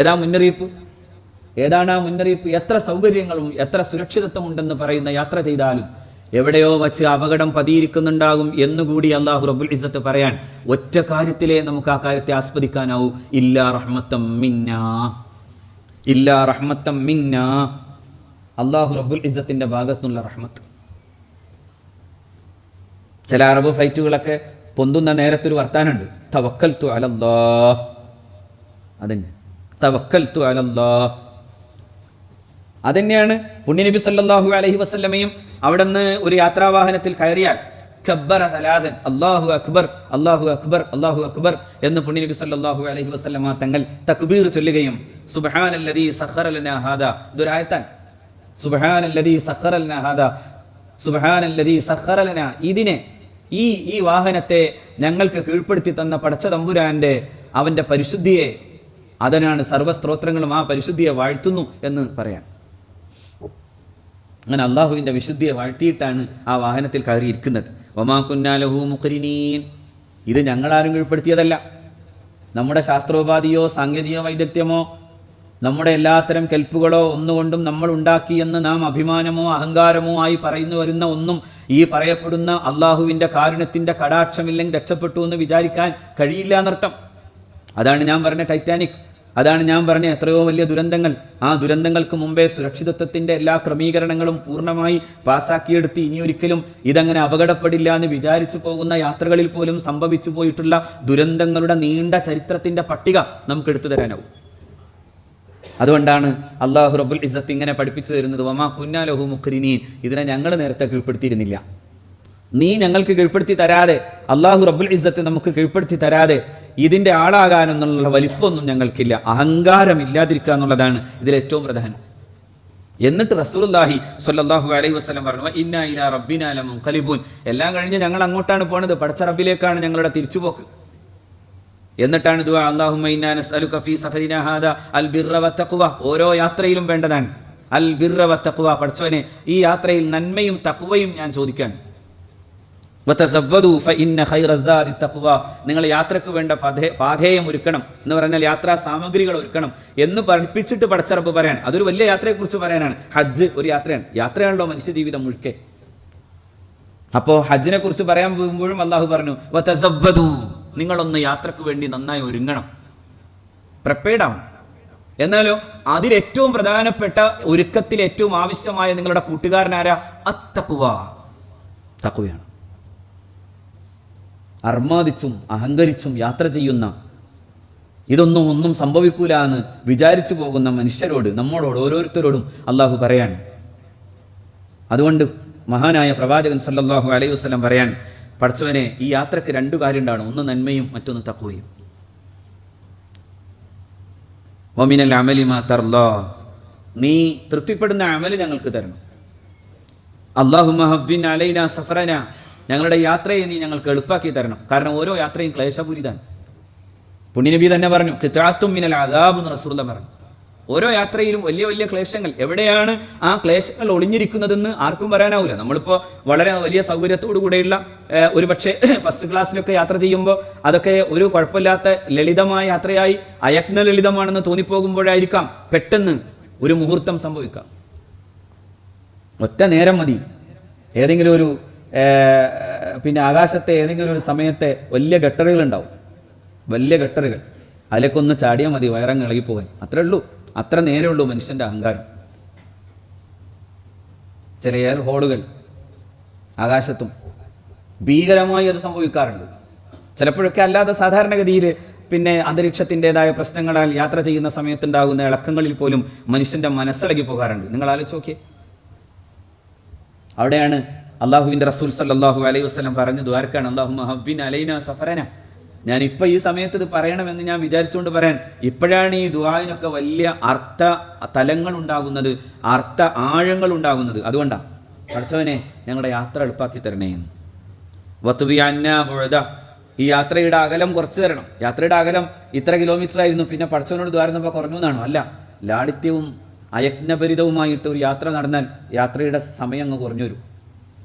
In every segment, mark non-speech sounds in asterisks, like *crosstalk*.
ഏതാ മുന്നറിയിപ്പ്? ഏതാണ് ആ മുന്നറിയിപ്പ്? എത്ര സൗകര്യങ്ങളും എത്ര സുരക്ഷിതത്വം ഉണ്ടെന്ന് പറയുന്ന യാത്ര ചെയ്താലും എവിടെയോ വച്ച് അപകടം പതിയിരിക്കുന്നുണ്ടാകും എന്നുകൂടി അള്ളാഹു റബുൽ ഇസത്ത് പറയാൻ ഒറ്റ കാര്യത്തിലേ നമുക്ക് ആ കാര്യത്തെ ആസ്വദിക്കാനാവൂ. ഇല്ലാ റഹ്മത്തം മിന്ന. ഇല്ലാ റഹ്മത്തം മിന്ന. അള്ളാഹു റബുൽ ഇസത്തിന്റെ ഭാഗത്തുനിന്നുള്ള റഹ്മത്ത്. ചില അറബ് ഫ്ലൈറ്റുകളൊക്കെ പൊന്തുന്ന നേരത്തൊരു വർത്താനുണ്ട് തവക്കൽ തു അലല്ലാ അതന്നെ. തവക്കൽ തു അലല്ലാ അതന്നെയാണ് പുണ്യനബി സല്ലല്ലാഹു അലൈഹി വസല്ലമയും അവിടെ നിന്ന് ഒരു യാത്രാവാഹനത്തിൽ കയറിയാൽ കബ്ബറ സലാദൻ അല്ലാഹു അക്ബർ അല്ലാഹു അക്ബർ അല്ലാഹു അക്ബർ എന്ന് പുണ്യനബി സല്ലല്ലാഹു അലൈഹി വസല്ലമ തങ്ങൾ തക്ബീർ ചൊല്ലുകയും സുബ്ഹാനല്ലദീ സഖറ ലനാ ഹാദാ ഇതൊരായത്താൻ സുബ്ഹാനല്ലദീ സഖറ ലനാ ഹാദാ സുബ്ഹാനല്ലദീ സഖറ ലനാ ഇതിനെ ഈ ഈ വാഹനത്തെ ഞങ്ങൾക്ക് കീഴ്പ്പെടുത്തി തന്ന പടച്ച തമ്പുരാന്റെ അവന്റെ പരിശുദ്ധിയെ അതിനാണ് സർവസ്ത്രോത്രങ്ങളും ആ പരിശുദ്ധിയെ വാഴ്ത്തുന്നു എന്ന് പറയാം അങ്ങനെ അള്ളാഹുവിന്റെ വിശുദ്ധിയെ വാഴ്ത്തിയിട്ടാണ് ആ വാഹനത്തിൽ കയറിയിരിക്കുന്നത്. ഒമാ കുന്നാലഹു മുഖരിനീൻ. ഇത് ഞങ്ങളാരും കീഴ്പ്പെടുത്തിയതല്ല. നമ്മുടെ ശാസ്ത്രോപാധിയോ സാങ്കേതിക വൈദഗ്ധ്യമോ നമ്മുടെ എല്ലാത്തരം കെൽപ്പുകളോ ഒന്നുകൊണ്ടും നമ്മൾ ഉണ്ടാക്കിയെന്ന് നാം അഭിമാനമോ അഹങ്കാരമോ ആയി പറയുന്നു വരുന്ന ഒന്നും ഈ പറയപ്പെടുന്ന അള്ളാഹുവിന്റെ കാരുണ്യത്തിന്റെ കടാക്ഷമില്ലെങ്കിൽ രക്ഷപ്പെട്ടു എന്ന് വിചാരിക്കാൻ കഴിയില്ല എന്നർത്ഥം. അതാണ് ഞാൻ പറഞ്ഞ ടൈറ്റാനിക് അതാണ് ഞാൻ പറഞ്ഞ എത്രയോ വലിയ ദുരന്തങ്ങൾ. ആ ദുരന്തങ്ങൾക്ക് മുമ്പേ സുരക്ഷിതത്വത്തിന്റെ എല്ലാ ക്രമീകരണങ്ങളും പൂർണമായി പാസാക്കിയെടുത്ത് ഇനിയൊരിക്കലും ഇതങ്ങനെ അപകടപ്പെടില്ല എന്ന് വിചാരിച്ചു പോകുന്ന യാത്രകളിൽ പോലും സംഭവിച്ചു പോയിട്ടുള്ള ദുരന്തങ്ങളുടെ നീണ്ട ചരിത്രത്തിന്റെ പട്ടിക നമുക്ക് എടുത്തു തരാനാവും. അതുകൊണ്ടാണ് അള്ളാഹു റബ്ബുൽ ഇസ്സത്ത് ഇങ്ങനെ പഠിപ്പിച്ചു തരുന്നത്. വമാ കുന്നാലഹു മുഖ്രിനീൻ. ഇതിനെ ഞങ്ങൾ നേരത്തെ കീഴ്പ്പെടുത്തിയിരുന്നില്ല. നീ ഞങ്ങൾക്ക് കീഴ്പ്പെടുത്തി തരാതെ അള്ളാഹു റബ്ബുൽ ഇസ്സത്ത് നമുക്ക് കീഴ്പ്പെടുത്തി തരാതെ ഇതിന്റെ ആളാകാനെന്നുള്ള വലിപ്പമൊന്നും ഞങ്ങൾക്കില്ല അഹങ്കാരം ഇല്ലാതിരിക്കുക എന്നുള്ളതാണ് ഇതിൽ ഏറ്റവും പ്രധാനം. എന്നിട്ട് റസൂലുള്ളാഹി സ്വല്ലല്ലാഹു അലൈഹി വസ്ലം പറഞ്ഞു ലമുൻഖലിബൂൻ എല്ലാം കഴിഞ്ഞ് ഞങ്ങൾ അങ്ങോട്ടാണ് പോണത് പടച്ച റബ്ബിലേക്കാണ് ഞങ്ങളുടെ തിരിച്ചുപോക്ക്. എന്നിട്ടാണ് ദുആ അല്ലാഹുമ്മ ഇന്നാ ഫീ അൽ ബിർറ ഓരോ യാത്രയിലും വേണ്ടതാണ്. അൽ ബിർറ വത്തഖ്വ പഠിച്ചവനെ ഈ യാത്രയിൽ നന്മയും തഖ്വയും ഞാൻ ചോദിക്കാൻ നിങ്ങൾ യാത്രയ്ക്ക് വേണ്ട പാധേ- പാധേയം ഒരുക്കണം. എന്ന് പറഞ്ഞാൽ യാത്രാ സാമഗ്രികൾ ഒരുക്കണം എന്ന് പഠിപ്പിച്ചിട്ട് പടച്ചറപ്പ് പറയാൻ അതൊരു വലിയ യാത്രയെക്കുറിച്ച് പറയാനാണ്. ഹജ്ജ് ഒരു യാത്രയാണ്. യാത്രയാണല്ലോ മനുഷ്യ ജീവിതം മുഴുക്കെ. അപ്പോ ഹജ്ജിനെ കുറിച്ച് പറയാൻ പോകുമ്പോഴും അള്ളാഹു പറഞ്ഞു നിങ്ങളൊന്ന് യാത്രയ്ക്ക് വേണ്ടി നന്നായി ഒരുങ്ങണം. പ്രിപ്പയർഡ് ആവും എന്നാലോ അതിൽ ഏറ്റവും പ്രധാനപ്പെട്ട ഒരുക്കത്തിൽ ഏറ്റവും ആവശ്യമായ നിങ്ങളുടെ കൂട്ടുകാരനാരാ? അത്തക്കുവ തക്കുവയാണ് അർമാദിച്ചും അഹങ്കരിച്ചും യാത്ര ചെയ്യുന്ന ഇതൊന്നും ഒന്നും സംഭവിക്കൂല എന്ന് വിചാരിച്ചു പോകുന്ന മനുഷ്യരോട് നമ്മളോട് ഓരോരുത്തരോടും അള്ളാഹു പറയാണ്. അതുകൊണ്ട് മഹാനായ പ്രവാചകൻ സല്ലാഹു അലൈഹി വസ്ലം പറയാൻ പഠിച്ചവനെ ഈ യാത്രയ്ക്ക് രണ്ടു കാര്യമുണ്ടാണ് ഒന്ന് നന്മയും മറ്റൊന്ന് തക്കുകയും ഒമിനൽ അമലി മാത്രല്ലോ നീ തൃപ്തിപ്പെടുന്ന അമൽ ഞങ്ങൾക്ക് തരണം. അള്ളാഹു മഹബിൻ അലൈന സഫറന. ഞങ്ങളുടെ യാത്രയെ നീ ഞങ്ങൾക്ക് എളുപ്പാക്കി തരണം. കാരണം ഓരോ യാത്രയും ക്ലേശപൂരിതാണ് പുണ്യനബി തന്നെ പറഞ്ഞു കിത്താത്തും മിനൽ അദാബ് എന്ന് റസൂലുള്ള പറഞ്ഞു. ഓരോ യാത്രയിലും വലിയ വലിയ ക്ലേശങ്ങൾ. എവിടെയാണ് ആ ക്ലേശങ്ങൾ ഒളിഞ്ഞിരിക്കുന്നതെന്ന് ആർക്കും പറയാനാവില്ല നമ്മളിപ്പോൾ വളരെ വലിയ സൗകര്യത്തോടു കൂടെയുള്ള ഒരു പക്ഷേ *clears throat* ഫസ്റ്റ് ക്ലാസ്സിലൊക്കെ യാത്ര ചെയ്യുമ്പോൾ അതൊക്കെ ഒരു കുഴപ്പമില്ലാത്ത ലളിതമായ യാത്രയായി അയജ്ഞ ലളിതമാണെന്ന് തോന്നിപ്പോകുമ്പോഴായിരിക്കാം പെട്ടെന്ന് ഒരു മുഹൂർത്തം സംഭവിക്കാം ഒറ്റ നേരം മതി. ഏതെങ്കിലും ഒരു പിന്നെ ആകാശത്തെ ഏതെങ്കിലും ഒരു സമയത്തെ വലിയ ഗട്ടറുകൾ ഉണ്ടാവും വലിയ ഗട്ടറുകൾ. അതിലേക്ക് ഒന്ന് ചാടിയാൽ മതി വയറങ്ങ് ഇളകിപ്പോകാൻ അത്രേ ഉള്ളൂ. അത്ര നേരേ ഉള്ളൂ മനുഷ്യന്റെ അഹങ്കാരം. ചില എയർ ഹോളുകൾ ആകാശത്തും ഭീകരമായി അത് സംഭവിക്കാറുണ്ട്. ചിലപ്പോഴൊക്കെ അല്ലാതെ സാധാരണഗതിയിൽ പിന്നെ അന്തരീക്ഷത്തിന്റെതായ പ്രശ്നങ്ങളാൽ യാത്ര ചെയ്യുന്ന സമയത്തുണ്ടാകുന്ന ഇളക്കങ്ങളിൽ പോലും മനുഷ്യന്റെ മനസ്സിളകി പോകാറുണ്ട്. നിങ്ങൾ ആലോചിച്ച് നോക്കിയേ. അവിടെയാണ് അള്ളാഹുവിന്റെ റസൂൽ സല്ലാഹു അലൈഹി വസ്ലം പറഞ്ഞു ദ്വാരക്കാണ് അള്ളാഹു അലൈന സഫറന. ഞാൻ ഇപ്പൊ ഈ സമയത്ത് ഇത് പറയണമെന്ന് ഞാൻ വിചാരിച്ചുകൊണ്ട് പറയാൻ ഇപ്പോഴാണ് ഈ ദുഹാവിനൊക്കെ വലിയ അർത്ഥ തലങ്ങൾ ഉണ്ടാകുന്നത് അർത്ഥ ആഴങ്ങൾ ഉണ്ടാകുന്നത്. അതുകൊണ്ടാണ് പഠിച്ചവനെ ഞങ്ങളുടെ യാത്ര എളുപ്പാക്കി തരണേ എന്ന്. വത്തുബി അന്ന ബുഴദ ഈ യാത്രയുടെ അകലം കുറച്ച് തരണം. യാത്രയുടെ അകലം ഇത്ര കിലോമീറ്റർ ആയിരുന്നു പിന്നെ പഠിച്ചവനോട് ദ്വാരുന്നപ്പോൾ കുറഞ്ഞു എന്നാണോ? അല്ല ലാളിത്യവും അയജ്ഞപരിതവുമായിട്ട് ഒരു യാത്ര നടന്നാൽ യാത്രയുടെ സമയം അങ്ങ് കുറഞ്ഞു വരും.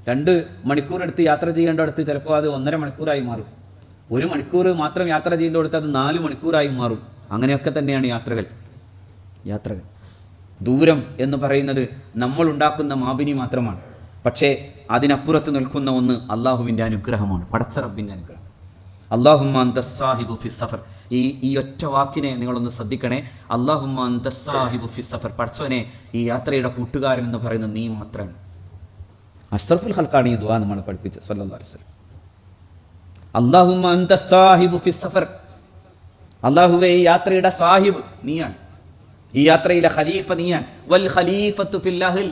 രണ്ട് മണിക്കൂർ എടുത്ത് യാത്ര ചെയ്യേണ്ടടുത്ത് ചിലപ്പോൾ അത് ഒന്നര മണിക്കൂറായി മാറും. ഒരു മണിക്കൂർ മാത്രം യാത്ര ചെയ്യേണ്ടടുത്ത് അത് നാല് മണിക്കൂറായി മാറും. അങ്ങനെയൊക്കെ തന്നെയാണ് യാത്രകൾ. യാത്രകൾ. ദൂരം എന്ന് പറയുന്നത് നമ്മൾ ഉണ്ടാക്കുന്ന മാപിനി മാത്രമാണ്. പക്ഷേ അതിനപ്പുറത്ത് നിൽക്കുന്ന ഒന്ന് അള്ളാഹുവിന്റെ അനുഗ്രഹമാണ്. പടച്ച റബ്ബിന്റെ അനുഗ്രഹം. ഫി സഫർ. ഈ ഈ ഒറ്റ വാക്കിനെ നിങ്ങളൊന്ന് ശ്രദ്ധിക്കണേ. അള്ളാഹുമാൻ സാഹിബു ഫി സഫർ. പടച്ചവനെ ഈ യാത്രയുടെ കൂട്ടുകാരൻ എന്ന് പറയുന്നത് നീ മാത്രമാണ്. അഷ്റഫുൽ ഹൽക്കാണ് ഈ ദുആ നമ്മൾ പഠിപ്പിച്ചത് സല്ലല്ലാഹു അലൈഹി വസല്ലം. അള്ളാഹുമ്മ അന്ത സാഹിബു ഫി സഫർ. അള്ളാഹുവെ ഈ യാത്രയുടെ സാഹിബ് നീയാണ്. ഈ യാത്രയിലെ ഖലീഫ നീയാണ്. വൽ ഖലീഫത്തു ഫിൽ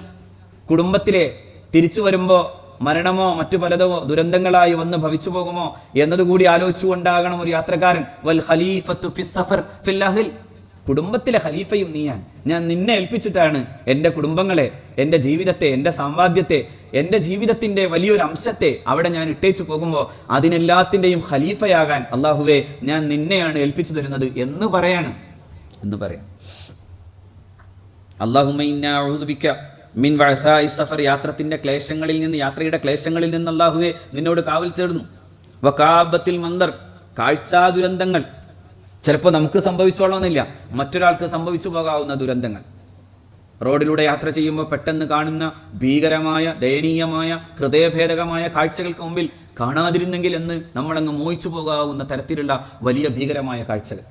കുടുംബത്തിലെ തിരിച്ചു വരുമ്പോ മരണമോ മറ്റു പലതോ ദുരന്തങ്ങളായി വന്ന് ഭവിച്ചു പോകുമോ എന്നതുകൂടി ആലോചിച്ചുകൊണ്ടാകണം ഒരു യാത്രക്കാരൻ. വൽ ഖലീഫത്തു ഫി സഫർ ഫിൽ അഹ്ൽ. കുടുംബത്തിലെ ഖലീഫയും നീയാണ്. ഞാൻ നിന്നെ ഏൽപ്പിച്ചിട്ടാണ് എന്റെ കുടുംബങ്ങളെ എന്റെ ജീവിതത്തെ എന്റെ സമ്പാദ്യത്തെ എന്റെ ജീവിതത്തിന്റെ വലിയൊരു അംശത്തെ അവിടെ ഞാൻ ഇട്ടേച്ചു പോകുമ്പോൾ അതിനെല്ലാത്തിന്റെയും ഖലീഫയാകാൻ അള്ളാഹുവെ ഞാൻ നിന്നെയാണ് ഏൽപ്പിച്ചു തരുന്നത് എന്ന് പറയാണ്. എന്ന് പറയാം. അള്ളാഹുമിക്ക മിൻ വഴസായി സഫർ. യാത്രത്തിന്റെ ക്ലേശങ്ങളിൽ നിന്ന് യാത്രയുടെ ക്ലേശങ്ങളിൽ നിന്ന് അള്ളാഹുവെ നിന്നോട് കാവൽ ചേർന്നു. വക്കാബത്തിൽ മന്ദർ കാഴ്ചാ ദുരന്തങ്ങൾ ചിലപ്പോൾ നമുക്ക് സംഭവിച്ചോളണമെന്നില്ല മറ്റൊരാൾക്ക് സംഭവിച്ചു പോകാവുന്ന ദുരന്തങ്ങൾ. റോഡിലൂടെ യാത്ര ചെയ്യുമ്പോൾ പെട്ടെന്ന് കാണുന്ന ഭീകരമായ ദയനീയമായ ഹൃദയഭേദകമായ കാഴ്ചകൾക്ക് മുമ്പിൽ കാണാതിരുന്നെങ്കിൽ എന്ന് നമ്മളങ്ങ് മോഹിച്ചു പോകാവുന്ന തരത്തിലുള്ള വലിയ ഭീകരമായ കാഴ്ചകൾ.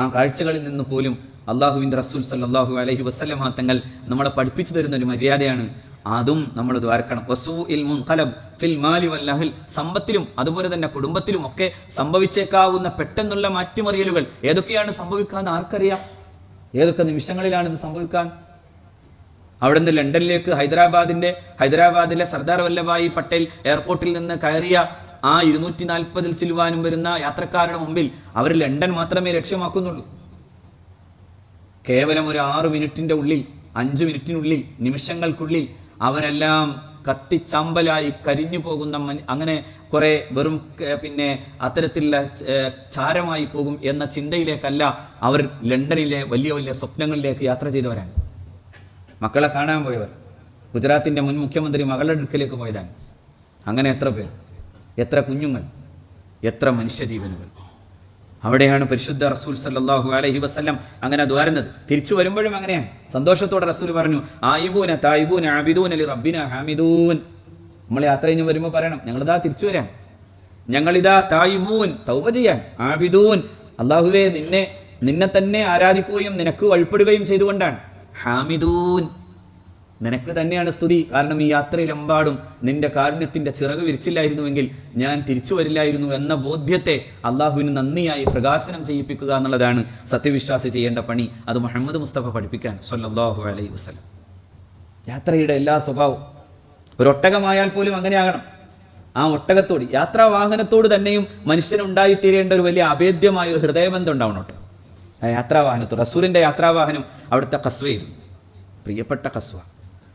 ആ കാഴ്ചകളിൽ നിന്ന് പോലും അള്ളാഹുവിന്റെ റസൂൽ സല്ലാഹു അലഹി വസ്ലമ തങ്ങൾ നമ്മളെ പഠിപ്പിച്ചു തരുന്ന ഒരു മര്യാദയാണ് അതും നമ്മൾ ദ്വാരക്കണം വസു ഇൽ മുൻകലം ഫിൽ മാലി വല്ലഹിൽ സമ്പത്തിലും അതുപോലെ തന്നെ കുടുംബത്തിലും ഒക്കെ സംഭവിച്ചേക്കാവുന്ന പെട്ടെന്നുള്ള മാറ്റിമറിയലുകൾ ഏതൊക്കെയാണ് സംഭവിക്കാൻ ആർക്കറിയാം? ഏതൊക്കെ നിമിഷങ്ങളിലാണ് ഇത് സംഭവിക്കാൻ? അവിടെ നിന്ന് ലണ്ടനിലേക്ക് ഹൈദരാബാദിന്റെ ഹൈദരാബാദിലെ സർദാർ വല്ലഭായി പട്ടേൽ എയർപോർട്ടിൽ നിന്ന് കയറിയ ആ ഇരുന്നൂറ്റി നാൽപ്പതിൽ ചിലുവാനും വരുന്ന യാത്രക്കാരുടെ മുമ്പിൽ അവർ ലണ്ടൻ മാത്രമേ ലക്ഷ്യമാക്കുന്നുള്ളൂ. കേവലം ഒരു ആറു മിനിറ്റിന്റെ ഉള്ളിൽ അഞ്ചു മിനിറ്റിനുള്ളിൽ നിമിഷങ്ങൾക്കുള്ളിൽ അവരെല്ലാം കത്തിച്ചമ്പലായി കരിഞ്ഞു പോകുന്ന അങ്ങനെ കുറെ വെറും പിന്നെ അത്തരത്തിലുള്ള ചാരമായി പോകും എന്ന ചിന്തയിലേക്കല്ല അവർ ലണ്ടനിലെ വലിയ വലിയ സ്വപ്നങ്ങളിലേക്ക് യാത്ര ചെയ്തവരാണ്. മക്കളെ കാണാൻ പോയവർ. ഗുജറാത്തിന്റെ മുൻ മുഖ്യമന്ത്രി മകളുടെ അടുക്കലേക്ക് പോയതാണ്. അങ്ങനെ എത്ര പേർ? എത്ര കുഞ്ഞുങ്ങൾ? എത്ര മനുഷ്യജീവനുകൾ? അവിടെയാണ് പരിശുദ്ധ റസൂൽ സല്ലാഹു അലഹി വസല്ലം അങ്ങനെ ദ്വാരുന്നത്. തിരിച്ചു വരുമ്പോഴും അങ്ങനെയാണ്. സന്തോഷത്തോടെ റസൂൽ പറഞ്ഞു ആയിബൂന തായിബൂന ആബിദൂൻ അലി റബ്ബിന ഹാമിദൂൻ. നമ്മൾ യാത്ര കഴിഞ്ഞ് വരുമ്പോൾ പറയണം ഞങ്ങളിതാ തിരിച്ചു വരാം ഞങ്ങളിതാ തായിബൂൻ തൗബ ചെയ്യാൻ. ആബിദൂൻ അള്ളാഹുവേ നിന്നെ നിന്നെ തന്നെ ആരാധിക്കുകയും നിനക്ക് വഴിപ്പെടുകയും ചെയ്തുകൊണ്ടാണ്. ഹാമിദൂൻ. നിനക്ക് തന്നെയാണ് സ്തുതി. കാരണം ഈ യാത്രയിലെമ്പാടും നിന്റെ കാരുണ്യത്തിന്റെ ചിറക് വിരിച്ചില്ലായിരുന്നുവെങ്കിൽ ഞാൻ തിരിച്ചു വരില്ലായിരുന്നു എന്ന ബോധ്യത്തെ അള്ളാഹുവിന് നന്ദിയായി പ്രകാശനം ചെയ്യിപ്പിക്കുക എന്നുള്ളതാണ് സത്യവിശ്വാസി ചെയ്യേണ്ട പണി. അത് മുഹമ്മദ് മുസ്തഫ പഠിപ്പിക്കാൻ സ്വല്ലാഹു അലൈ വസല്ലം. യാത്രയുടെ എല്ലാ സ്വഭാവവും ഒരു ഒട്ടകമായാൽ പോലും അങ്ങനെയാകണം. ആ ഒട്ടകത്തോട് യാത്രാ വാഹനത്തോട് തന്നെയും മനുഷ്യൻ മനുഷ്യനുണ്ടായിത്തീരേണ്ട ഒരു വലിയ അഭേദ്യമായ ഒരു ഹൃദയബന്ധം ഉണ്ടാവണം കേട്ടോ ആ യാത്രാവാഹനത്തോട് റസൂലിന്റെ യാത്രാവാഹനം അവിടുത്തെ കസ്വയിൽ പ്രിയപ്പെട്ട കസ്വ.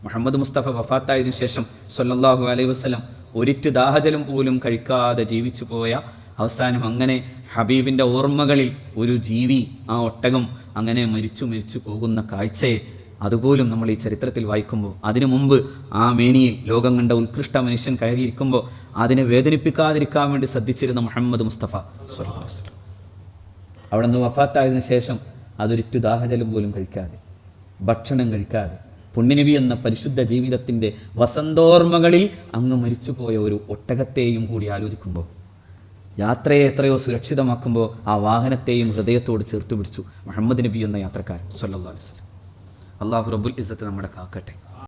മുഹമ്മദ് മുസ്തഫ വഫാത്തായതിനു ശേഷം സല്ലല്ലാഹു അലൈഹി വസ്ലം ഒരിറ്റു ദാഹജലം പോലും കഴിക്കാതെ ജീവിച്ചു പോയ അവസാനം അങ്ങനെ ഹബീബിന്റെ ഓർമ്മകളിൽ ഒരു ജീവി ആ ഒട്ടകം അങ്ങനെ മരിച്ചു മരിച്ചു പോകുന്ന കാഴ്ചയെ അതുപോലും നമ്മൾ ഈ ചരിത്രത്തിൽ വായിക്കുമ്പോൾ അതിനു മുമ്പ് ആ മേനിയിൽ ലോകം കണ്ട ഉത്കൃഷ്ട മനുഷ്യൻ കയറിയിരിക്കുമ്പോൾ അതിനെ വേദനിപ്പിക്കാതിരിക്കാൻ വേണ്ടി ശ്രദ്ധിച്ചിരുന്ന മുഹമ്മദ് മുസ്തഫ വസല്ലം. അവിടെ നിന്ന് വഫാത്തായതിനു ശേഷം അതൊരിറ്റു ദാഹജലം പോലും കഴിക്കാതെ ഭക്ഷണം കഴിക്കാതെ പുണ്യനബി എന്ന പരിശുദ്ധ ജീവിതത്തിന്റെ വസന്തോർമ്മകളിൽ അങ്ങ് മരിച്ചുപോയ ഒരു ഒട്ടകത്തെയും കൂടി ആലോചിക്കുമ്പോൾ യാത്രയെ എത്രയോ സുരക്ഷിതമാക്കുമ്പോൾ ആ വാഹനത്തെയും ഹൃദയത്തോട് ചേർത്ത് പിടിച്ചു മുഹമ്മദ് നബി എന്ന യാത്രക്കാരൻ അലൈഹി വസല്ലം. അള്ളാഹു റബുൽ ഇസ്സത്ത് നമ്മുടെ കാക്കട്ടെ.